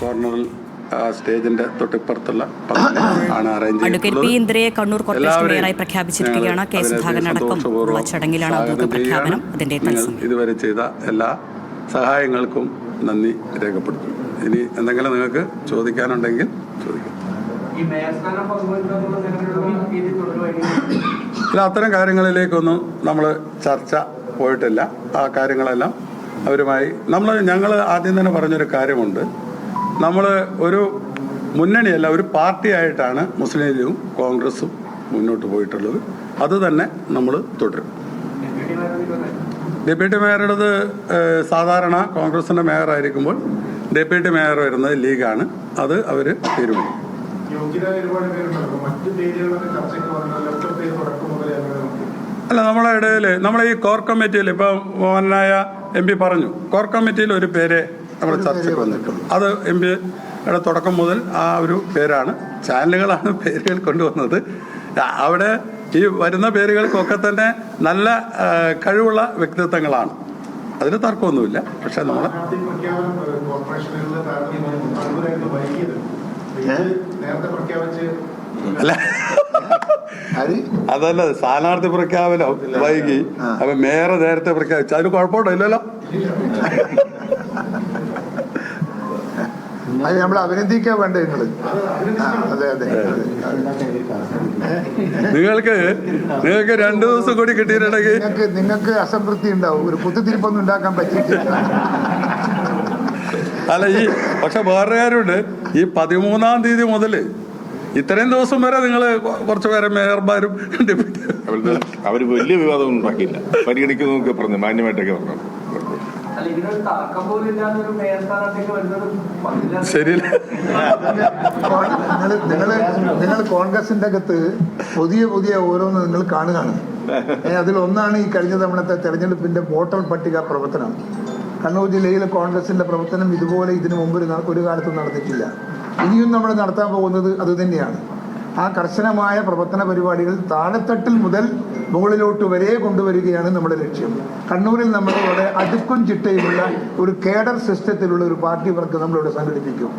കോർണറിൽ ആ, സ്റ്റേജിന്റെ തൊട്ടിപ്പുറത്തുള്ള ആണ് അറേഞ്ച് അഡ്വക്കേറ്റ് പി ഇന്ദ്രയെ കണ്ണൂർ കോർപ്പറേഷൻ മേയറായി പ്രഖ്യാപിച്ചിരിക്കുകയാണ്. കെ. സുധാകരൻ അടക്കം ഉള്ള ചടങ്ങിലാണ് ഔദ്യോഗിക പ്രഖ്യാപനം. അതിന്റെ ഇതുവരെ ചെയ്ത എല്ലാ സഹായങ്ങൾക്കും നന്ദി രേഖപ്പെടുത്തുന്നു. ഇനി എന്തെങ്കിലും നിങ്ങൾക്ക് ചോദിക്കാനുണ്ടെങ്കിൽ ചോദിക്കാം. ഇല്ല അത്തരം കാര്യങ്ങളിലേക്കൊന്നും നമ്മൾ ചർച്ച പോയിട്ടില്ല. ആ കാര്യങ്ങളെല്ലാം അവരുമായി നമ്മൾ ഞങ്ങൾ ആദ്യം തന്നെ പറഞ്ഞൊരു കാര്യമുണ്ട്. നമ്മൾ ഒരു മുന്നണിയല്ല ഒരു പാർട്ടിയായിട്ടാണ് മുസ്ലിം ലീഗും കോൺഗ്രസും മുന്നോട്ട് പോയിട്ടുള്ളത്. അത് തന്നെ നമ്മൾ തുടരും. ഡെപ്യൂട്ടി മേയറുടേത് സാധാരണ കോൺഗ്രസിന്റെ മേയർ ആയിരിക്കുമ്പോൾ ഡെപ്യൂട്ടി മേയർ വരുന്നത് ലീഗാണ്. അത് അവർ തീരുമാനിക്കും. അല്ല നമ്മളെ ഇടയിൽ നമ്മളെ ഈ കോർ കമ്മിറ്റിയിൽ ഇപ്പം മോഹനായ എം പി പറഞ്ഞു കോർ കമ്മിറ്റിയിൽ ഒരു പേര് നമ്മൾ ചർച്ചയ്ക്ക് വന്നിട്ടുണ്ട്. അത് എം പി യുടെ തുടക്കം മുതൽ ആ ഒരു പേരാണ്. ചാനലുകളാണ് പേരുകൾ കൊണ്ടുവന്നത്. അവിടെ ഈ വരുന്ന പേരുകൾക്കൊക്കെ തന്നെ നല്ല കഴിവുള്ള വ്യക്തിത്വങ്ങളാണ്. അതിന് തർക്കമൊന്നുമില്ല. പക്ഷെ നമ്മൾ അല്ല. അതല്ല സ്ഥാനാർത്ഥി പ്രഖ്യാപനം വൈകി. അപ്പൊ മേയർ നേരത്തെ പ്രഖ്യാപിച്ചു. അതിന് കുഴപ്പമുണ്ടോ ഇല്ലല്ലോ അത് നമ്മൾ അഭിനന്ദിക്കാൻ വേണ്ട നിങ്ങൾ. അതെ അതെ. നിങ്ങൾക്ക് നിങ്ങൾക്ക് രണ്ടു ദിവസം കൂടി കിട്ടിയിട്ടുണ്ടെങ്കിൽ നിങ്ങൾക്ക് നിങ്ങൾക്ക് അസംതൃപ്തി ഉണ്ടാവും. ഒരു കുത്തിത്തിരിപ്പൊന്നും ഉണ്ടാക്കാൻ പറ്റിയിട്ടില്ല. അല്ല ഈ പക്ഷെ വേറെ കാര്യമുണ്ട്. ഈ പതിമൂന്നാം തീയതി മുതൽ ഇത്രയും ദിവസം വരെ നിങ്ങൾ കുറച്ച് പേരെ മേയർമാരും അവർ അവർ വലിയ വിവാദം ഉണ്ടാക്കിയില്ല. പരിഗണിക്കുന്നു പറഞ്ഞു മാന്യമായിട്ടൊക്കെ പറഞ്ഞു ശരിയല്ല. നിങ്ങൾ നിങ്ങൾ നിങ്ങൾ കോൺഗ്രസിന്റെ അകത്ത് പുതിയ പുതിയ ഓരോന്ന് നിങ്ങൾ കാണുകയാണ്. അതിൽ അതിലൊന്നാണ് ഈ കഴിഞ്ഞ തവണത്തെ തെരഞ്ഞെടുപ്പിന്റെ വോട്ടർ പട്ടിക പ്രവർത്തനം. കണ്ണൂർ ജില്ലയിലെ കോൺഗ്രസിന്റെ പ്രവർത്തനം ഇതുപോലെ ഇതിനു മുമ്പ് ഒരു ഒരു കാലത്തും നടന്നിട്ടില്ല. ഇനിയും നമ്മൾ നടത്താൻ പോകുന്നത് അത് തന്നെയാണ്. ആ കർശനമായ പ്രവർത്തന പരിപാടികൾ താഴെത്തട്ടിൽ മുതൽ മുകളിലോട്ട് വരെ കൊണ്ടുവരികയാണ് നമ്മുടെ ലക്ഷ്യം. കണ്ണൂരിൽ നമ്മളിവിടെ അടുക്കും ചിട്ടയുമുള്ള ഒരു കേഡർ സിസ്റ്റത്തിലുള്ള ഒരു പാർട്ടി വർക്ക് നമ്മളിവിടെ സംഘടിപ്പിക്കും.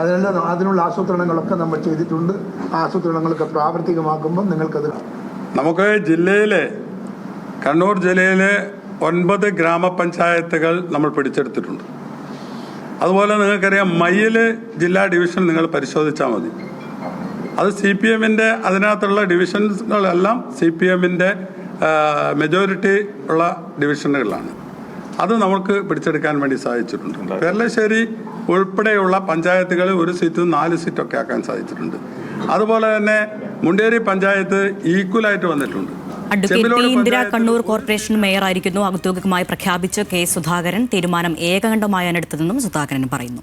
അതിനെല്ലാം അതിനുള്ള ആസൂത്രണങ്ങളൊക്കെ നമ്മൾ ചെയ്തിട്ടുണ്ട്. ആ ആസൂത്രണങ്ങളൊക്കെ പ്രാവർത്തികമാക്കുമ്പോൾ നിങ്ങൾക്കത് നമുക്ക് ജില്ലയിലെ കണ്ണൂർ ജില്ലയിലെ ഒൻപത് ഗ്രാമപഞ്ചായത്തുകൾ നമ്മൾ പിടിച്ചെടുത്തിട്ടുണ്ട്. അതുപോലെ നിങ്ങൾക്കറിയാം മയ്യിൽ ജില്ലാ ഡിവിഷൻ നിങ്ങൾ പരിശോധിച്ചാൽ മതി. അത് സി പി എമ്മിന്റെ അതിനകത്തുള്ള ഡിവിഷനുകളെല്ലാം സി പി എമ്മിന്റെ മെജോറിറ്റി ഉള്ള ഡിവിഷനുകളാണ്. അത് നമുക്ക് പിടിച്ചെടുക്കാൻ വേണ്ടി സാധിച്ചിട്ടുണ്ട്. പെർലശ്ശേരി ഉൾപ്പെടെയുള്ള പഞ്ചായത്തുകൾ ഒരു സീറ്റും നാല് സീറ്റൊക്കെ ആക്കാൻ സാധിച്ചിട്ടുണ്ട്. അതുപോലെ തന്നെ മുണ്ടേരി പഞ്ചായത്ത് ഈക്വലായിട്ട് വന്നിട്ടുണ്ട്. അഡ്വക്കേറ്റ് ഇന്ദിര കണ്ണൂർ കോർപ്പറേഷൻ മേയറായിരിക്കുന്നു. ഔദ്യോഗികമായി പ്രഖ്യാപിച്ച കെ സുധാകരൻ. തീരുമാനം ഏകകണ്ഠമായാണ് എടുത്തതെന്നും സുധാകരൻ പറയുന്നു.